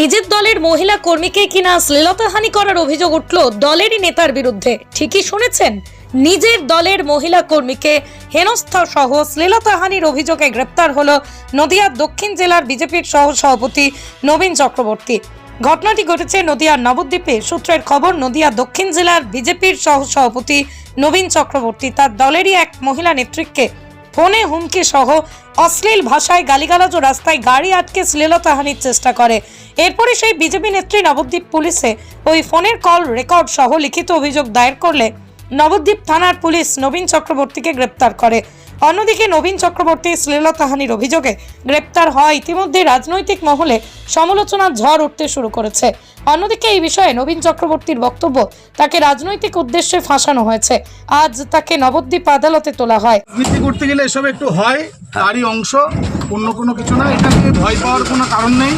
নিজের দলের মহিলা কর্মীকে কিনা শ্লীলতাহানি করার অভিযোগ উঠল দলেরই নেতার বিরুদ্ধে। ঠিকই শুনেছেন, নিজের দলের মহিলা কর্মীকে হেনস্থা সহ শ্লীলতাহানির অভিযোগে গ্রেপ্তার হল নদিয়ার দক্ষিণ জেলার বিজেপির সহ সভাপতি নবীন চক্রবর্তী। ঘটনাটি ঘটেছে নদিয়ার নবদ্বীপে। সূত্রের খবর, নদিয়া দক্ষিণ জেলার বিজেপির সহ সভাপতি নবীন চক্রবর্তী তার দলেরই এক মহিলা নেত্রীকে ফোনে হুমকি সহ অশ্লীল ভাষায় গালিগালাজ ও রাস্তায় গাড়ি আটকে শ্লীলতাহানির চেষ্টা করে। এরপরে সেই বিজেপি নেত্রী নবদ্বীপ পুলিশে ওই ফোনের কল রেকর্ড সহ লিখিত অভিযোগ দায়ের করলে নবদ্বীপ থানার পুলিশ নবীন চক্রবর্তীকে গ্রেপ্তার করে। অন্যদিকে নবীন চক্রবর্তী শ্লীলতাহানির অভিযোগে গ্রেপ্তার হওয়া ইতিমধ্যে রাজনৈতিক মহলে সমালোচনার ঝড় উঠতে শুরু করেছে। অন্যদিকে এই বিষয়ে নবীন চক্রবর্তীর বক্তব্য তাকে রাজনৈতিক উদ্দেশ্যে ফাঁসানো হয়েছে। আজ তাকে নবদ্বীপ আদালতে তোলা হয়। রাজনীতি করতে গেলে এসব একটু হয় তারই অংশ অন্য কোনো কিছু না এখানে ভয় পাওয়ার কোনো কারণ নেই।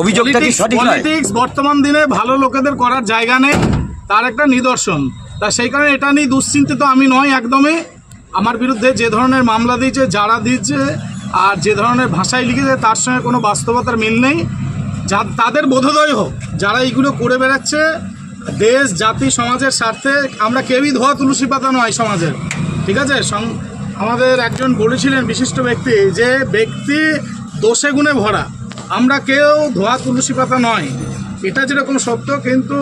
অভিযোগটা কি সঠিক পলিটিক্স বর্তমান দিনে ভালো লোকেদের করার জায়গা নেই তার একটা নিদর্শন। তা সেই কারণে এটা নিয়ে দুশ্চিন্তিত আমি নয় একদমই। আমার বিরুদ্ধে যে ধরনের মামলা দিয়েছে, যারা দিয়েছে, আর যে ধরনের ভাষায় লিখেছে, তার সঙ্গে কোনো বাস্তবতার মিল নেই। যা, তাদের বোধোদয় হোক, যারা এইগুলো করে বেড়াচ্ছে, দেশ, জাতি, সমাজের স্বার্থে, আমরা কেউই ধোয়া তুলসী পাতা নয় সমাজের। ঠিক আছে? আমাদের একজন বলেছিলেন বিশিষ্ট ব্যক্তি যে, ব্যক্তি দোষে গুণে ভরা। আমরা কেউ ধোয়া তুলসী পাতা নয়। এটা যেরকম সত্য, কিন্তু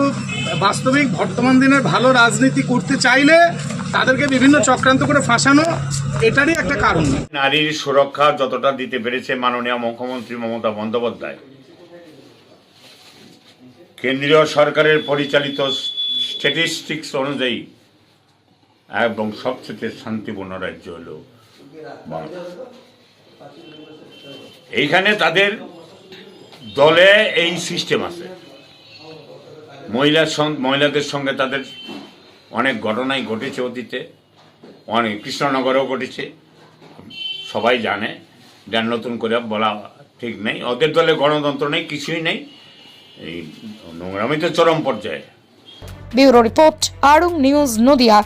বাস্তবিক বর্তমান দিনের ভালো রাজনীতি করতে চাইলে তাদেরকে বিভিন্ন চক্রান্ত করে ফাঁসানো, এটারই একটা কারণ। নারীর সুরক্ষা যতটা দিতে পেরেছে মাননীয় মুখ্যমন্ত্রী মমতা বন্দ্যোপাধ্যায়। কেন্দ্রীয় সরকারের পরিচালিত স্ট্যাটিস্টিক্স অনুযায়ী, এবং সবচেয়ে শান্তিপূর্ণ রাজ্য হল এইখানে তাদের দলে এই সিস্টেম আছে। মহিলার সং- মহিলাদের সঙ্গে তাদের অনেক ঘটনাই ঘটেছে অতীতে, অনেক কৃষ্ণনগরেও ঘটেছে, সবাই জানে যার নতুন করে বলা ঠিক নেই। ওদের দলে গণতন্ত্র নেই, কিছুই নেই। এই নোংরামি তো চরম পর্যায়ে। Bureau report Arong news Nadia.